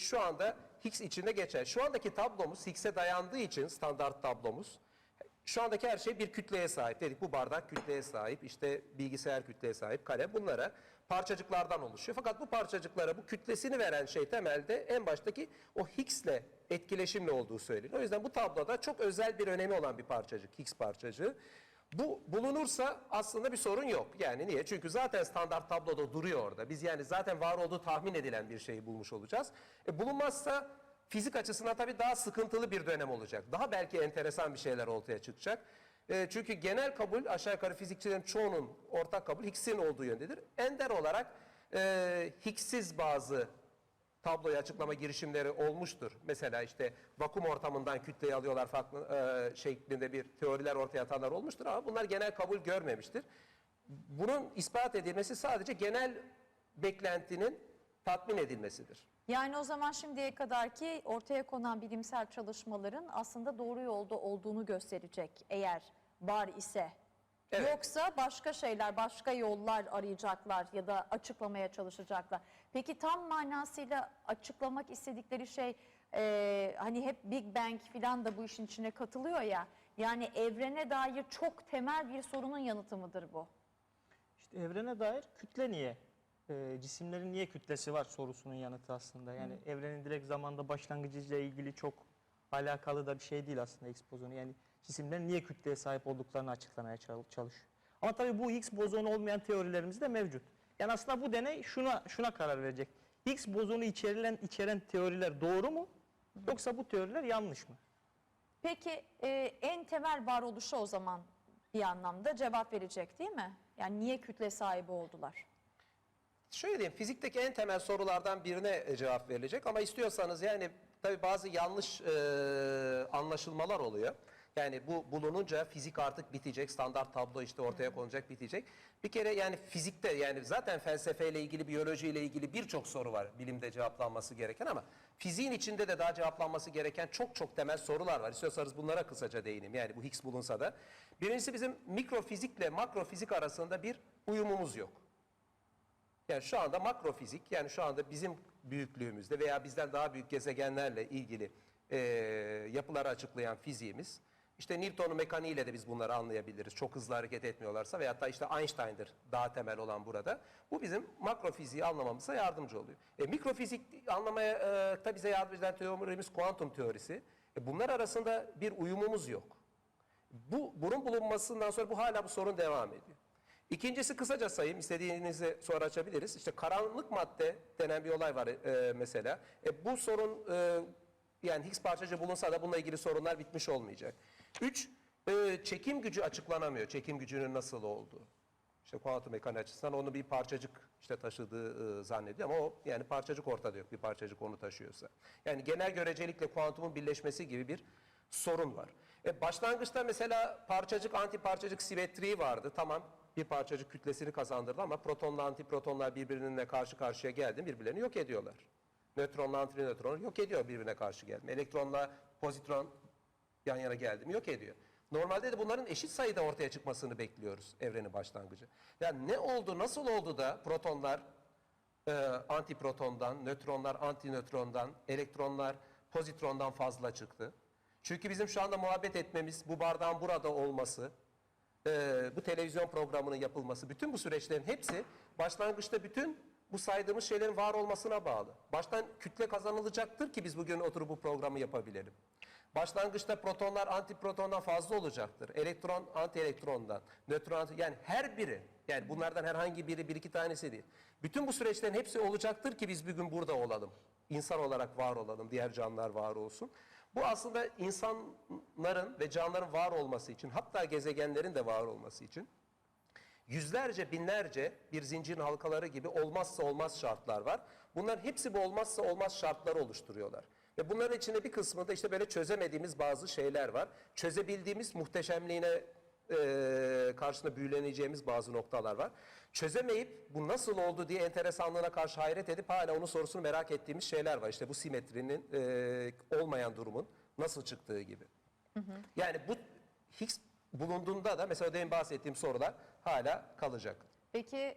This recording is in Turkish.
şu anda Higgs içinde geçer. Şu andaki tablomuz Higgs'e dayandığı için standart tablomuz şu andaki her şey bir kütleye sahip. Dedik bu bardak kütleye sahip, işte bilgisayar kütleye sahip, kalem bunlara parçacıklardan oluşuyor. Fakat bu parçacıklara bu kütlesini veren şey temelde en baştaki o Higgs'le etkileşimli olduğu söyleniyor. O yüzden bu tabloda çok özel bir önemi olan bir parçacık, Higgs parçacığı. Bu bulunursa aslında bir sorun yok. Yani niye? Çünkü zaten standart tabloda duruyor orada. Biz yani zaten var olduğu tahmin edilen bir şeyi bulmuş olacağız. E, bulunmazsa fizik açısından tabii daha sıkıntılı bir dönem olacak. Daha belki enteresan bir şeyler ortaya çıkacak. E, çünkü genel kabul aşağı yukarı fizikçilerin çoğunun ortak kabul Higgs'in olduğu yöndedir. Ender olarak e, Higgs'siz bazı tabloyu açıklama girişimleri olmuştur. Mesela işte vakum ortamından kütleyi alıyorlar farklı e, şeklinde bir teoriler ortaya atanlar olmuştur ama bunlar genel kabul görmemiştir. Bunun ispat edilmesi sadece genel beklentinin tatmin edilmesidir. Yani o zaman şimdiye kadarki ortaya konan bilimsel çalışmaların aslında doğru yolda olduğunu gösterecek eğer var ise. Evet. Yoksa başka şeyler, başka yollar arayacaklar ya da açıklamaya çalışacaklar. Peki tam manasıyla açıklamak istedikleri şey e, hani hep Big Bang filan da bu işin içine katılıyor ya. Yani evrene dair çok temel bir sorunun yanıtı mıdır bu? İşte evrene dair kütle niye? Ee, cisimlerin niye kütlesi var sorusunun yanıtı aslında. Yani evrenin direkt zamanda başlangıcıyla ilgili çok alakalı da bir şey değil aslında Higgs bozonu. Yani cisimlerin niye kütleye sahip olduklarını açıklamaya çal- çalışıyor. Ama tabii bu Higgs bozonu olmayan teorilerimiz de mevcut. Yani aslında bu deney şuna şuna karar verecek. Higgs bozonu içerilen içeren teoriler doğru mu? Yoksa bu teoriler yanlış mı? Peki e, en temel varoluşa o zaman bir anlamda cevap verecek değil mi? Yani niye kütle sahibi oldular? Şöyle diyeyim, fizikteki en temel sorulardan birine e, cevap verilecek ama istiyorsanız yani tabii bazı yanlış e, anlaşılmalar oluyor. Yani bu bulununca fizik artık bitecek, standart tablo işte ortaya konacak, bitecek. Bir kere yani fizikte yani zaten felsefeyle ilgili, biyolojiyle ilgili birçok soru var bilimde cevaplanması gereken ama fiziğin içinde de daha cevaplanması gereken çok çok temel sorular var. İstiyorsanız bunlara kısaca değineyim. Yani bu Higgs bulunsa da. Birincisi bizim mikrofizikle makrofizik arasında bir uyumumuz yok. Yani şu anda makrofizik yani şu anda bizim büyüklüğümüzde veya bizden daha büyük gezegenlerle ilgili e, yapıları açıklayan fiziğimiz işte Newton'un mekaniğiyle de biz bunları anlayabiliriz. Çok hızlı hareket etmiyorlarsa veyahut da işte Einstein'dır daha temel olan burada. Bu bizim makrofiziği anlamamıza yardımcı oluyor. E, mikrofizik anlamaya e, tabii bize yardım eden teorimiz kuantum teorisi. E, bunlar arasında bir uyumumuz yok. Bu bunun bulunmasından sonra bu hala bu sorun devam ediyor. İkincisi kısaca sayayım. istediğinizi sonra açabiliriz. İşte karanlık madde denen bir olay var e, mesela. E, bu sorun e, yani Higgs parçacığı bulunsa da bununla ilgili sorunlar bitmiş olmayacak. Üç, e, çekim gücü açıklanamıyor. Çekim gücünün nasıl olduğu. İşte kuantum mekaniği açısından onu bir parçacık işte taşıdığı e, zannediyor ama o yani parçacık ortada yok bir parçacık onu taşıyorsa. Yani genel görecelikle kuantumun birleşmesi gibi bir sorun var. E başlangıçta mesela parçacık anti parçacık simetriği vardı. Tamam bir parçacık kütlesini kazandırdı ama protonla antiprotonlar birbirine karşı karşıya geldi birbirlerini yok ediyorlar. Nötronla antinötron yok ediyor birbirine karşı geldi. Elektronla pozitron yan yana geldi mi yok ediyor. Normalde de bunların eşit sayıda ortaya çıkmasını bekliyoruz evrenin başlangıcı. Yani ne oldu, nasıl oldu da protonlar e, antiprotondan, nötronlar antinötrondan, elektronlar pozitrondan fazla çıktı? Çünkü bizim şu anda muhabbet etmemiz, bu bardağın burada olması, e, bu televizyon programının yapılması, bütün bu süreçlerin hepsi başlangıçta bütün bu saydığımız şeylerin var olmasına bağlı. Baştan kütle kazanılacaktır ki biz bugün oturup bu programı yapabilelim. Başlangıçta protonlar antiprotondan fazla olacaktır. Elektron antielektrondan, nötron anti yani her biri yani bunlardan herhangi biri bir iki tanesi değil. Bütün bu süreçlerin hepsi olacaktır ki biz bugün burada olalım. İnsan olarak var olalım, diğer canlılar var olsun. Bu aslında insanların ve canlıların var olması için hatta gezegenlerin de var olması için yüzlerce binlerce bir zincirin halkaları gibi olmazsa olmaz şartlar var. Bunların hepsi bu olmazsa olmaz şartları oluşturuyorlar. Ve bunların içinde bir kısmı da işte böyle çözemediğimiz bazı şeyler var. Çözebildiğimiz muhteşemliğine e, karşısında büyüleneceğimiz bazı noktalar var. Çözemeyip bu nasıl oldu diye enteresanlığına karşı hayret edip hala onun sorusunu merak ettiğimiz şeyler var. İşte bu simetrinin e, olmayan durumun nasıl çıktığı gibi. Yani bu Higgs bulunduğunda da mesela demin bahsettiğim sorular hala kalacak. Peki